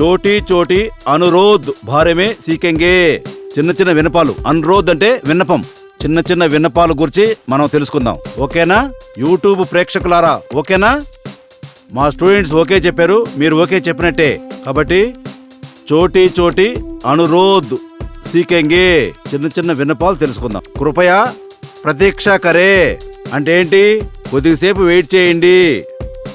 చోటీ చోటీ అనురోధ్ భార్యమే సీకెంగే. చిన్న చిన్న విన్నపాలు. అనురోధ్ అంటే విన్నపం. చిన్న చిన్న విన్నపాల గురించి మనం తెలుసుకుందాం. ఓకేనా? యూట్యూబ్ ప్రేక్షకులారా ఓకేనా? మా స్టూడెంట్స్ ఓకే చెప్పారు మీరు ఓకే చెప్పినట్టే. కాబట్టి చోటీ చోటీ అనురోధ్ సీకెంగే. చిన్న చిన్న విన్నపాలు తెలుసుకుందాం. కృపయా ప్రతీక్ష కరే. అంటే ఏంటి? కొద్దిసేపు వెయిట్ చేయండి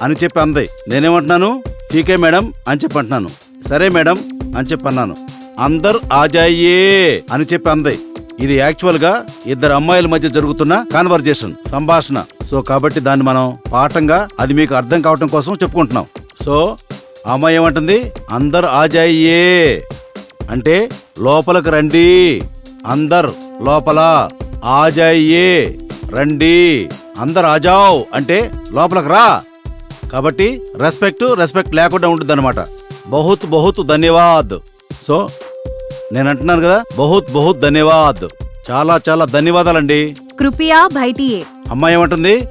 అని చెప్పి అంది. నేనేమంటున్నాను? టీకే మేడం అని చెప్పి అంటున్నాను. సరే మేడం అని చెప్పి అన్నాను. ఆజాయే అని చెప్పి అంది. ఇది యాక్చువల్గా ఇద్దరు అమ్మాయిల మధ్య జరుగుతున్న కాన్వర్జేషన్ సంభాషణ. సో కాబట్టి దాన్ని మనం పాఠంగా అది మీకు అర్థం కావటం కోసం చెప్పుకుంటున్నాం. సో అమ్మాయి ఏమంటుంది? అందరు ఆజాయే. అంటే లోపలికి రండి. అందరు లోపల ఆజాయే. రండి. అందరు ఆజావ్ అంటే లోపలికి రా. కాబట్టి రెస్పెక్ట్ రెస్పెక్ట్ లేకుండా ఉంటుంది అనమాట బహుత్ బహుత్ ధన్యవాద్. సో నేను అంటున్నాను కదా బహుత్ బహుత్ ధన్యవాద్. చాలా చాలా ధన్యవాదాలండి. కృపయా బయటియే అమ్మాయి ఏమంటుంది?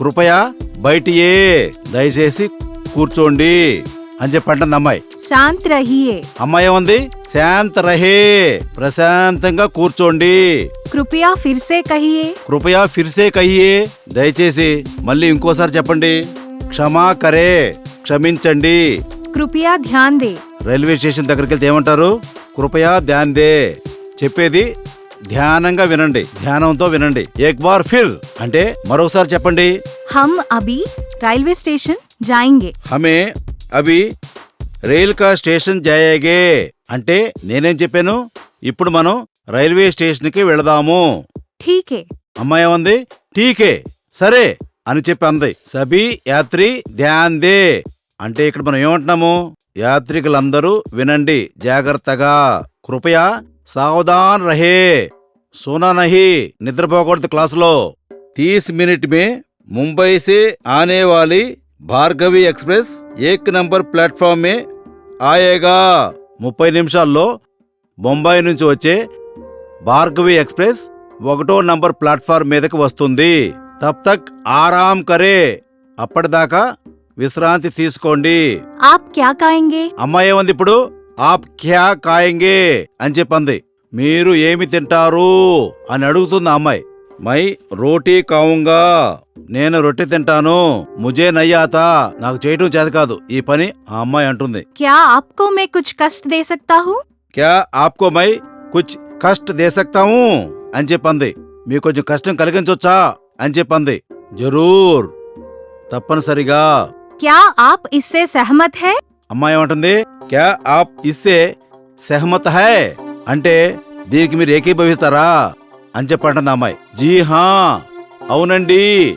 కృపయా బయటియే దయచేసి కూర్చోండి అని చెప్పంటుంది అమ్మాయి. శాంత్ రహియే. అమ్మాయి ఏముంది? శాంత్ రహే. ప్రశాంతంగా కూర్చోండి. కృపయా ఫిర్సే కహియే. కృపయా ఫిర్సే కహియే. దయచేసి మళ్ళీ ఇంకోసారి చెప్పండి. క్షమా కరే. క్షమించండి. కృపయా ధ్యాన్ దే. రైల్వే స్టేషన్ దగ్గరికి వెళ్తే ఏమంటారు? కృపయా ధ్యాన్ దే. చెప్పేది ధ్యానంగా వినండి. ధ్యానంతో వినండి. ఏక్ బార్ ఫిర్ అంటే మరోసారి చెప్పండి. హమ్ అభి రైల్వే స్టేషన్ జాయింగే. హమే అభి రైల్ కా స్టేషన్ జాయేగే. అంటే నేనేం చెప్పాను? ఇప్పుడు మనం రైల్వే స్టేషన్కి వెళదాము. ఠీకే. అమ్మాయి ఉంది ఠీకే. సరే. అని చెప్పి అంది. సబీ యాత్రి ధ్యాన్ దే అంటే ఇక్కడ మనం ఏమంటున్నాము? యాత్రికులందరూ వినండి జాగ్రత్తగా. కృపయా సావధాన్ రహే. సోనా నహి నిద్రపోకూడదు క్లాసులో. తీస్ మినిట్ మే ముంబై సే ఆనే వాలి భార్గవి ఎక్స్ప్రెస్ ఏక్ నంబర్ ప్లాట్ఫామ్ మే ఆయేగా. ముప్పై నిమిషాల్లో బొంబాయి నుంచి వచ్చే భార్గవి ఎక్స్ప్రెస్ ఒకటో నంబర్ ప్లాట్ఫామ్ మీదకి వస్తుంది. తప్ ఆరామ్ కరే. అప్పటిదాకా విశ్రాంతి తీసుకోండి. ఆప్ క్యా కాయంగే? అమ్మాయి ఏమంది ఇప్పుడు? ఆప్ క్యా కాయంగే? అని చెప్పంది. మీరు ఏమి తింటారు? అని అడుగుతుంది అమ్మాయి. మై రోటీ కావుంగా. నేను రొట్టె తింటాను. ముజే నయ్యాత. నాకు చేయటం చేత కాదు. ఈ పని ఆ అమ్మాయి అంటుంది. క్యా ఆప్కో మే కుచ్ కష్ట దే సక్తా హూ క్యా ఆప్కో మై కుచ్ కష్ట దే సక్తాము అని చెప్పంది. మీకు కొంచెం కష్టం కలిగించొచ్చా? అని చెప్పింది. జరూర్. తప్పనిసరిగా. క్యా ఆప్ ఇస్సే సహమత్ హై? అమ్మాయి ఏమంటుంది? క్యా ఆప్ ఇస్సే సహమత్ హై? అంటే దీనికి మీరు ఏకీభవిస్తారా? అని చెప్పంటుంది అమ్మాయి. జీ హా. అవునండి.